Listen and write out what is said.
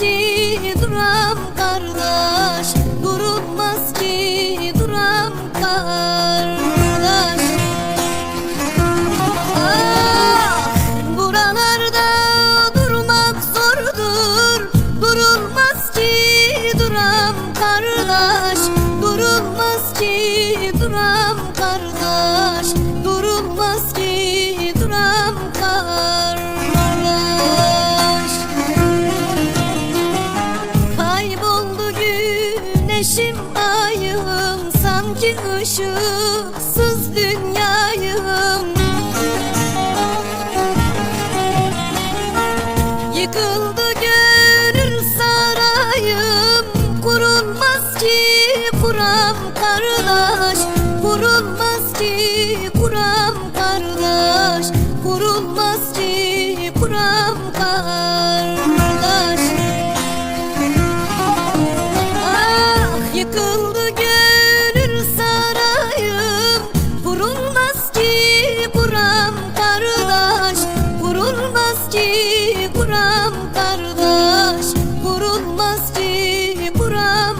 ki duram kardeş Durulmaz ki duram kardeş. Ah buralarda durmak zordur Durulmaz ki duram kardeş Durulmaz ki duram kardeş Durulmaz ki sanki ışıksız dünyayım. Yıkıldı gönül sarayım. Kurulmaz ki kuram kardeş. Kurulmaz ki kuram kardeş. Kurulmaz ki kuram kardeş. buram kardeş Vurulmaz ki buram.